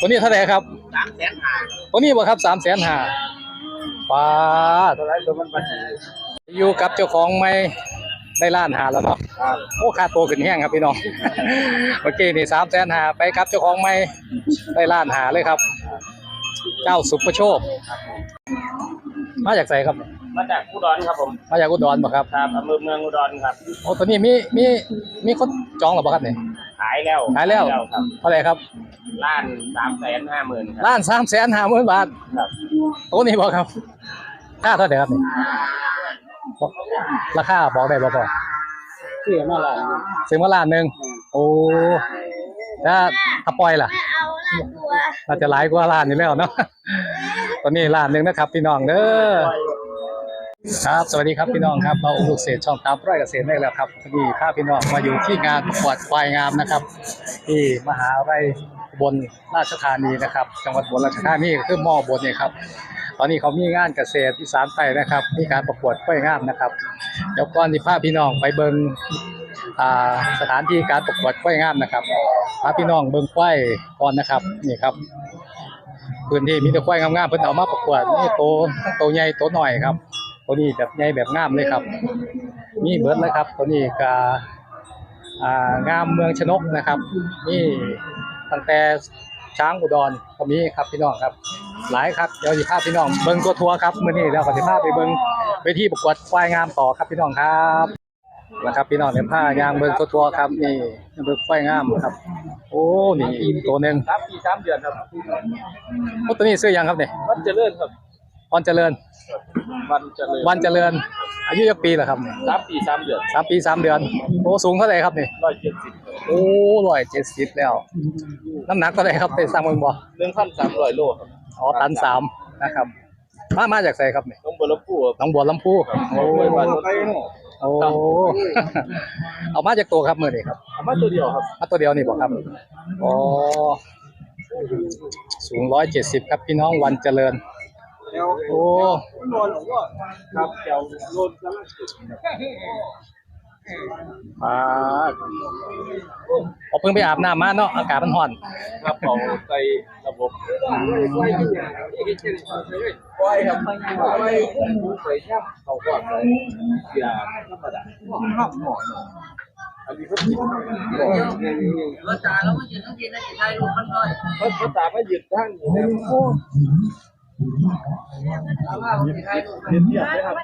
ตัวนี้เท่าไหร่ครับสามแสนห้าตัวนี้บ่ครับสามแสนห้าป้าดตัวไรตัวมันปัญหาอยู่กับเจ้าของไม่ได้ล้านหาแล้วเนาะครับโอ้ค่าตัวขึ้นแห้งครับพี่น้องเมื่อกี้นี่สามแสนหาไปครับเจ้าของไม่ได้ล้านหาเลยครับ เจ้าสุภโชค มาจากไสครับ มาจากอุดรครับผมมาจากอุดรบ่ครับครับอำเภอเมืองอุดรครับโอ้ตัวนี้มีมีมีคนจองหรือเปล่าครับเนี่ย ขายแล้วขายแล้ว ครับเท่าไหร่ครับล้านสามแสนห้าหมื่นครับล้านสามแสนห้าหมื่นบาทครับตัวนี้บ่ครับ ค่าเท่าไหร่ครับเนี่ยบอกราคาบอกได้บ่พอเสียมาล้านซื้อมาล้านหนึ่งโอ้ถ้าถ้าปล่อยล่ะเอาละตัวน่าจะหลายกว่าล้านอยู่แล้วเนาะตอนนี้ล้านหนึ่งนะครับพี่น้องเด้อ ครับ สวัสดีครับพี่น้องครับเราลูกเศษช่องตามร้อยเกษตรได้แล้วครับพอดีพาพพี่น้องมาอยู่ที่งานประกวดควายงามนะครับ ที่มหาวิทยาลัยอุบนราชธานีนะครับ จังหวัดอุบลราชธานีคือมอบนเนี่ยครับตอนนี้เขามีงานเกษตรอีสานใต้นะครับ มีการประกวดควายงามนะครับเดี๋ยวก่อนที่พาพี่น้องไปเบิงสถานที่การประกวดควายงามนะครับพาพี่น้องเบิงควายก่อนนะครับนี่ครับพื้นที่มีแต่ควายงามๆเพิ่นเอามาประกวดนี่โตโตใหญ่โตหน่อยครับ ตัวนี้แบบใหญ่แบบงามเลยครับ นี่เบิร์ดเลยครับ ตัวนี้กาอ่างามเมืองชนกนะครับ นี่ตั้งแต่ช้างอุดรก็มีครับพี่น้องครับ หลายครับเดี๋ยวสิพาพี่น้องเบิ่งตัวทัวร์ครับมื้อนี้เดี๋ยวก็สิพาไปเบิ่งเวทีประกวดควายงามต่อครับพี่น้องครับนะครับพี่น้องเดี๋ยวพายางเบิ่งตัวทัวร์ครับนี่เบิ่งควายงามครับ โอ้นี่อีกตัวหนึงสามปีสามเดือนครับโอ้ตัวนี้ซื้อยังครับเนี่ยวันเจริญครับ พรเจริญ วันเจริญวันเจริญ อายุยักปีเหรอครับเนี่ยสามปีสามเดือนสามปีสามเดือนโอ้สูงเท่าไหร่ครับเนี่ยร้อยเจ็ดสิบโอ้ร้อยเจ็ดสิบแล้ว น้ำหนักเท่าไหร่ครับไปสร้างเมืองบ่หนึ่งพันสามร้อยโลครับอ๋อตันสามนะครับ มามาจากไสครับเนี่ยต้องบรพูครับหน้องบัวลำพูโอ้ยบ้านไปเนาะโอ้เอามาจากตัวครับมื่อนี้ครับเอามาตัวเดียวครับมาตัวเดียวนี่บอกครับอ๋อสูงร้อยเจ็ดสิบครับพี่น้องวันเจริญ โอ้นอนหรือว่าครับแถวโลนกำลังสุดมาเอาเพิ่งไปอาบน้ำมาเนาะอากาศมันร้อนครับเขาใส่ระบบปล่อยครับปล่อยอุ้มหมูใส่ย่ำเขาก็ใส่ยาธรรมดาห้ามหน่อยอันนี้เขาผิดภาษาเราไม่ยืนทั้งทีนะจีไทยรูปมันน้อยเขาภาษาไม่หยุดทั้งอยู่แล้ว โอ้ถามว่าจีไทยรูปมันเรียนเทียบเลยครับ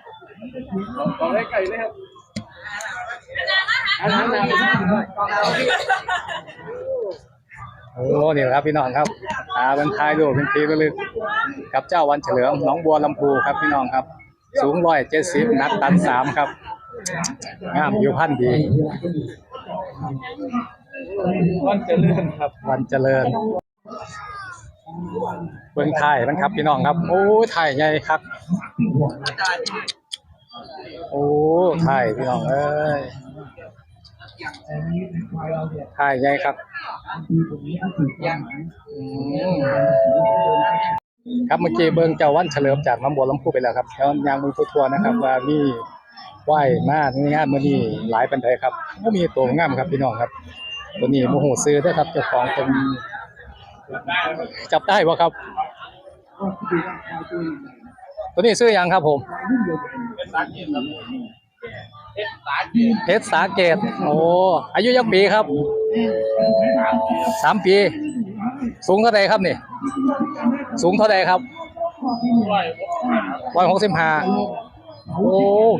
ขอได้ไก่เลยครับอันนั้นนะโอ้นี่แหละครับพี่น้องครับอาเป็นทายดูเป็นทีระลึกกับเจ้าวันเฉลิมหนองบัวลำพูครับพี่น้องครับ สูงร้อยเจ็ดสิบนักตันสามครับ งามอยู่พันธุ์ดี วันเจริญครับ วันเจริญ เบื้องไทยมันครับพี่น้องครับ โอ้ไทยใหญ่ครับ โอ้ไทยพี่น้องเอ้ยไทยใหญ่ครับครับเมื่อกี้เบิ่งเจ้าวันเฉลิมจากน้ำบัวลำพูไปแล้วครับแล้วยางมือทั่วๆนะครับว่ามีไหวมาในงานมื้อนี้หลายปันไดครับก็มีตัวงามครับพี่น้องครับ ตัวนี้โมโหซื้อได้ครับเจ้าของเป็น จับได้บ่ครับ ตัวนี้ซื้อยังครับผมเป็นสาเกตครับเป็นสาเกตเพชรสาเกต โอ้ อายุยักปีครับ สามปี สูงเท่าใดครับนี่ สูงเท่าใดครับร้อยร้อยหกสิบห้าโอ้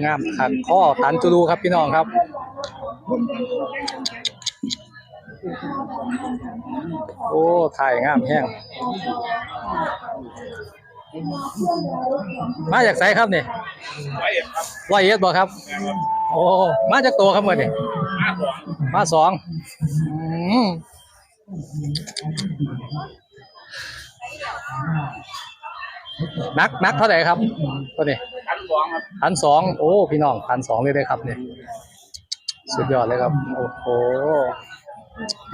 งามขัดข้อตันจูดูครับพี่น้องครับ โอ้ถ่ายงามแห้งมาจากไสครับนี่ร้อยเอ็ดครับร้อยเอ็ดบ่ครับ โอ้ มาจากตัวครับเมื่อนี่ห้าสองมาสองอืมนักนักเท่าไหร่ครับตัวนี้พันสองครับพันสองโอ้ พี่น้องพันสองเลยเลยครับเนี่ย สุดยอดเลยครับ โอ้โห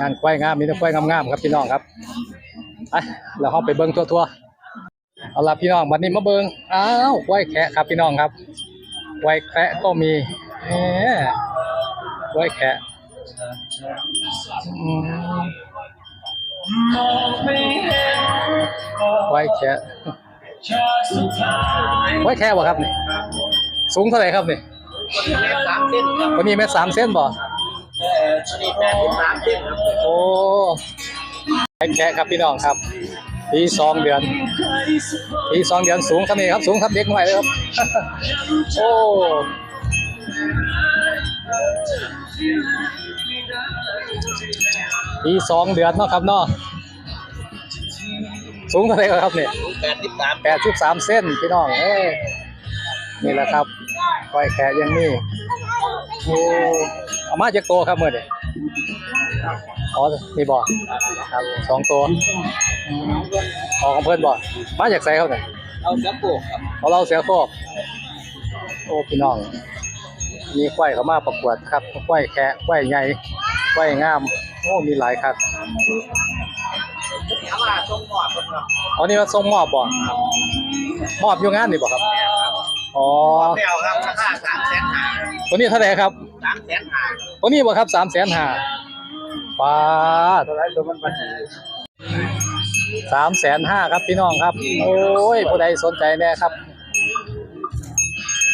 งานควายงามมีแต่ควายงามๆครับพี่น้องครับไปเราเข้าไปเบิ้งทั่วๆเอาละพี่น้องวันนี้มาเบิ้งอ้าวควายแคะครับพี่น้องครับควายแคะก็มีแหมควายแคะอืมไว้แค่ไว้แค่บ่ครับนี่สูงเท่าไหร่ครับนี่เมตรสามเส้นครับวันนี้เมตรสามเส้นบ่ อันนี้แปดสิบสามเส้นครับโอ้ไว้แค่ครับพี่น้องครับปีสองเดือนปีสองเดือนสูงเท่านี้ครับสูงครับเด็กหน่อยเลยครับ โอ้ปีสองเดือนเนาะครับเนาะสูงเท่าไหร่ครับเนี่ยแปดสิบสามแปดสิบสามเส้นพี่น้องเอ้ยนี่แหละครับก้อยแขกอยังนี่โอ้ เอามาจากตัวครับเมื่อเดีอ๋อมีบ่อครับสองตัวอืมออกของเพื่อนบ่อมาจากไซเขาเนี่ยเอาจับโบกครับเอาเราเสียโคกโอ้พี่น้อง มีควายเขามาประกวดครับควายแคะควายใหญ่ควายงาม โอ้มีหลายครับเอามาตรงหมอดครับอ๋อนี่ว่าส่งมอบบ่มอบอยู่งานนี่บ่ครับอ๋อแมวครับราคาสามแสนห้าตัวนี้เท่าไหร่ครับสามแสนห้าตัวนี้บ่ครับสามแสนห้าปาดตัวไรตัวมันมันสามแสนห้าครับพี่น้องครับ โอ้ยผู้ใดสนใจแน่ครับ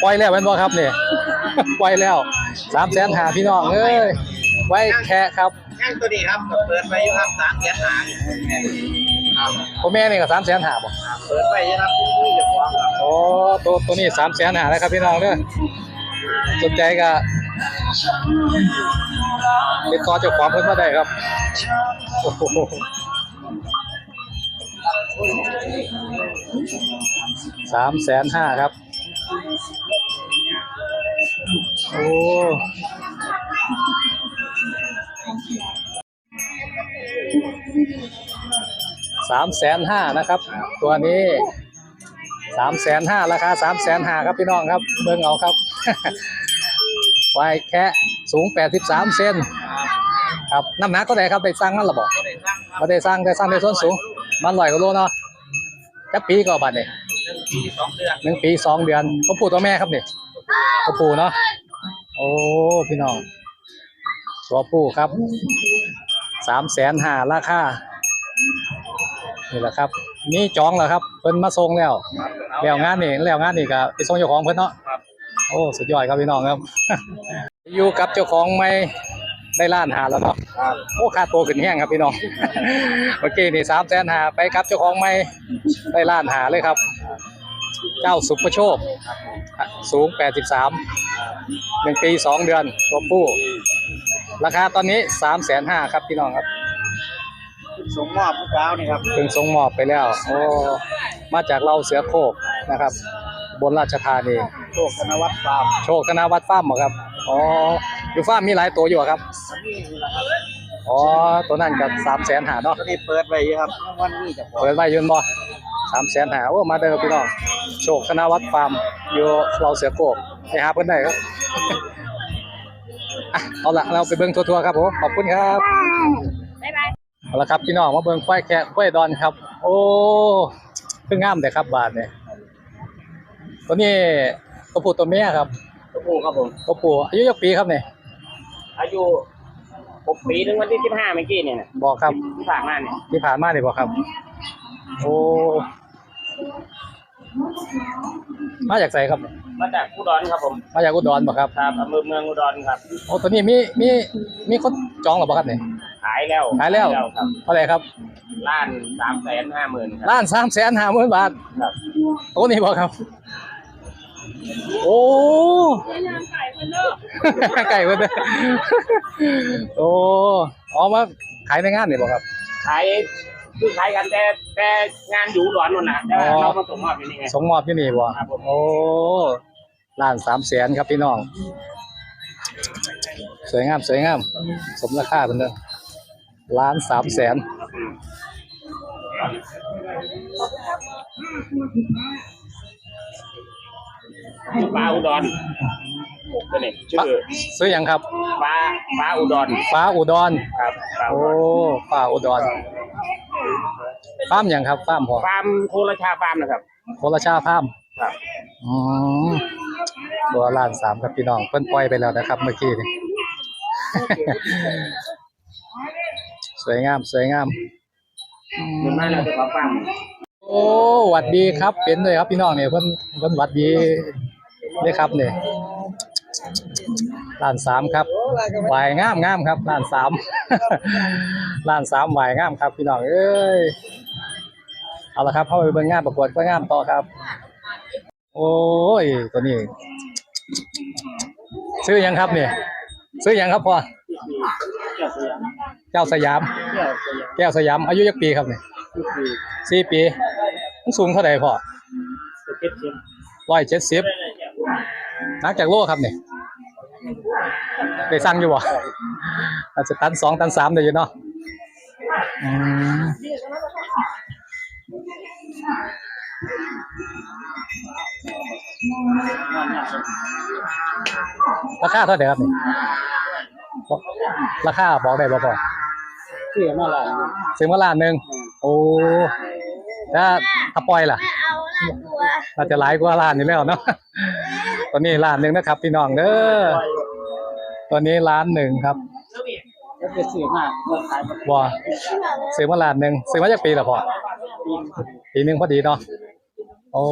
ปล่อยแล้วแม่นบ่ครับเนี่ยปล่อยแล้วสามแสนห้าพี่น้องเอ้ยไว้แค่ครับย่างตัวนี้ครับเปิดไปอยู่ครับสามแสนห้าพ่อแม่นี่ก็สามแสนห้าบ่เปิดไปอยู่ครับนี่เดี๋ยวฟ้องครับโอ้ตัวตัวนี้สามแสนห้าแล้วครับพี่น้องเด้อสนใจก็ ติดต่อเจ้าของเพิ่นมาได้ครับโอ้โหสามแสนห้าครับ โอ้สามแสนห้านะครับ ตัวนี้สามแสนห้าราคาสามแสนห้าครับพี่น้องครับเบิ่งเอาครับ ควายแคะสูงแปดสิบสามเซนครับน้ำหนักก็ได้ครับได้สร้างมันหรอบอกไม่ได้สร้างได้สร้างในส่วนสูง มันลอยกว่าโลเนาะจักปีก็บัดเนี่ยปีสองเดือนหนึ่งปีสองเดือนก็ปู่ตัวแม่ครับนี่ก็ปู่เนาะโอ้พี่น้องตัวปู่ครับสามแสนห้าราคานี่แหละครับ นี่จองแล้วครับเพิ่นมาส่งแล้วแล้วงานนี่แล้วงานนี่ก็ไปส่งเจ้าของเพิ่นเนาะโอ้สุดยอดครับพี่น้องครับ อยู่กับเจ้าของไม่ได้ล้านหาแล้วเนาะโอ้ค่าตัวขึ้นแห้งครับพี่น้องเมื่อกี้นี่สามแสนหาไปครับเจ้าของไม่ได้ล้านหาเลยครับ เจ้าสุประโชค สูง 83หนึ่งปีสองเดือนตัวผู้ ราคาตอนนี้3ามแสนห้าครับพี่น้องครับส่งมอบเมื่อเช้านี่ครับถึงส่งมอบไปแล้ว โอ้ มาจากเราเสือโคกนะครับ บนราชธานี โชคธนวัฒน์ฟาร์มโชคธนาวัฒน์ฟาร์มเหรอครับ อ๋อ อยู่ฟาร์มมีหลายตัวอยู่เหรอครับ อันนี้นะครับอ๋อ ตัวนั้นกับ3ามแสนหาเนาะตัวนี้เปิดไปอยู่ครับวันนี้จะพอเปิดไว้ยืนบ่สามแสนหาโอ้มาเด้อพี่น้อง โชคธนาวัฒน์ฟาร์มอยู่เราเสือโกบไปหาเพิ่นได้ครับ อะเอาละเราไปเบิ่งทัวร์ๆครับผม ขอบคุณครับเอาละครับพี่น้องมาเบิ่งควายแคะควายดอนครับ โอ้เพิ่งงามแต่ครับบาทเนี่ยตัวนี้ ตัวผู้ตัวเมียครับตัวผู้ครับผมตัวผู้อายุยักปีครับเนี่ยอายุหกปีถึงวันที่สิบห้าเมื่อกี้เนี่ยนะบอกครับที่ผ่านมาเนี่ยที่ผ่านมาเนี่ยบอกครับ โอ้มาจากไสครับ มาจากอุดรครับผม มาจากอุดรบ่ครับ ครับอำเภอเมืองอุดรครับ โอ้ตัวนี้มีมีมีคนจองหรือเปล่าครับเนี่ยขายแล้ว ขายแล้วครับเท่าไหร่ครับ ล้านสามแสนห้าหมื่นครับล้านสามแสนห้าหมื่นบาท ครับตัวนี้บอกครับ โอ้ไก่เพิ่นเด้อโอ้อ๋อมาขายในงานนี่บอกครับ ขายคือขายกันแต่แต่งานอยู่อุดรนู่นนะแต่ว่าอ๋อเรามาส่งมอบอยู่นี่ไง ส่งมอบที่นี่บ่ครับผม โอ้ล้านสามแสนครับพี่น้อง สวยงามสวยงาม สมราคาเพิ่นเด้อล้านสามแสน ฟ้าอุดรตัวนี้ชื่อซื้อหยังครับ ฟ้าฟ้าอุดรฟ้าอุดรครับฟ้าอุโอ้ดรฟ้าอุดรฟาร์มหยังครับฟาร์มพอฟาร์มโคราชาฟาร์มนะครับโคราชาฟาร์มครับอืมตัวล้านสามครับพี่น้องเพิ่นปล่อยไปแล้วนะครับ เมื่อกี้นี่สวยงามสวยงามอืเงินมมาแล้วจะขอฟาร์มโอ้หวัดดีครับเป็นเลยครับพี่น้องเนี่ยเพิ่นเพิ่นหวัดดี เลยครับเนี่ยล้านสามครับหวายงามงามครับล้านสามล้านสามหวายงามครับพี่น้องเอ้ยเอาละครับเข้าไปเบิ่งงานประกวดก็งามต่อครับ โอ้ยตัวนี้ ซื้อยังครับเนี่ยซื้อยังครับพ่อเจ้าสยาม แก้วสยาม อายุยักปีครับเนี่ยสี่ปีมันสูงเท่าไหร่พ่อร้อยเจ็ดสิบ นักจากโลครับเนี่ยได้สั่งอยู่บ่อาจจะตันสองตันสามได้อยู่เนาะอืมราคาเท่าไหร่ครับเนี่ยราคาบอกได้บ่พ่อเสียมาหลายซื้อมาล้านหนึ่งโอ้ถ้าถ้าปล่อยล่ะอาจจะหลายกว่าล้านอยู่แล้วเนาะ ตอนนี้ล้านหนึ่งนะครับ พี่น้องเด้อตอนนี้ล้านหนึ่งครับแล้วจะเสียมากเมื่อขายมันว่าซื้อมาล้านหนึ่งซื้อมาจากปีละพอปีหนึ่งพอดีเนาะโอ้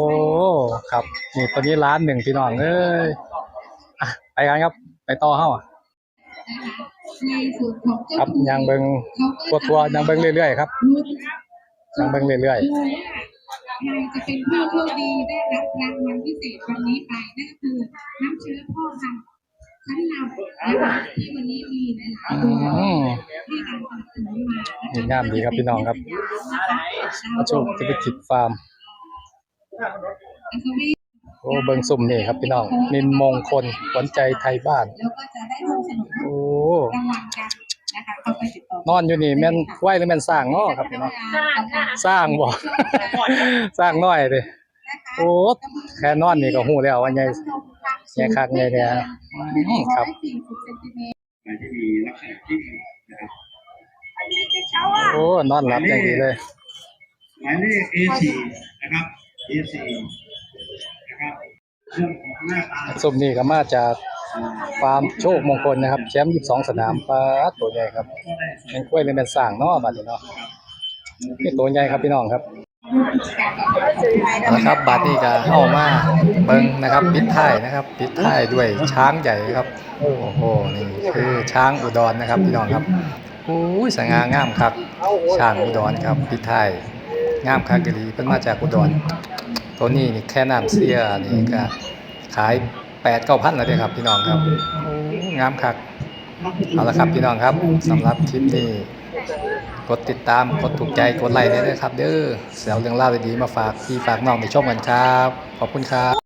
ครับนี่ตัวนี้ล้านหนึ่งพี่น้องเอ้ยอะไปกันครับ ไปต่อเฮ้าอะในส่วนของครับยังเบิงตัวตัวๆยังเบิงเรื่อยๆครับยังเบิงเรื่อย ใครจะเป็นผู้โชคดีได้รับรางวัลพิเศษวันนี้ไปนั่นก็คือน้ำเชื้อพ่อพันธุ์ชั้นนำนะคะที่วันนี้มีหลายๆๆตัวอืมที่การสนับสนุนมานะคะนี่งามดีครับพี่น้องครับอาชูธุรกิจฟาร์มแล้วก็วิ่งโอ้เบิงสุ่มนี่ครับพี่น้องนินมงคลขวัญใจไทยบ้าน แล้วก็จะได้ร่วมสนุกโอ้รางวัลกัน นะคะเข้าไปติดต่อนอนอยู่นี่แม่นไหวหรือแม่นสร้างเนาะครับพี่น้องสร้างบ่สร้างน้อยเด้โอ้แค่นอนนี่ก็ฮู้แล้วว่าใหญ่ใหญ่คักใหญ่แท้อืมครับที่มีลักษณะที่นะครับโอ้นอนหลับอย่างดีเลยหมายเลข A4 นะครับ A4 นะครับเรื่องของหน้าตาสุ่มนี่ก็มาจาก ฟาร์มโชคมงคลนะครับ แชมป์22สนามปลาตัวใหญ่ครับแม่นกล้วยหรือแม่นสร้างเนาะบัดนี้เนาะนี่ตัวใหญ่ครับพี่น้องครับนะครับบัดนี้ก็เข้ามาเบิ่งนะครับปิดท้ายนะครับปิดท้ายด้วยช้างใหญ่ครับโอ้โหนี่คือช้างอุดรนะครับพี่น้องครับโอ้ยสง่างามครับช้างอุดรครับปิดท้ายงามคักอีหลีเพิ่นมาจากอุดรตัวนี้นี่แค่น้ำเสียนี่ก็ขาย 8 9 0 0 0แล้วเด้อครับพี่น้องครับโอ้งามคักเอาละครับพี่น้องครับสำหรับคลิปนี้กดติดตามกดถูกใจกดไลค์ได้เลยครับ เด้อเสียวเรื่องเล่าวดีๆมาฝากพี่ฝากน้องในช่องกันครับ ขอบคุณครับ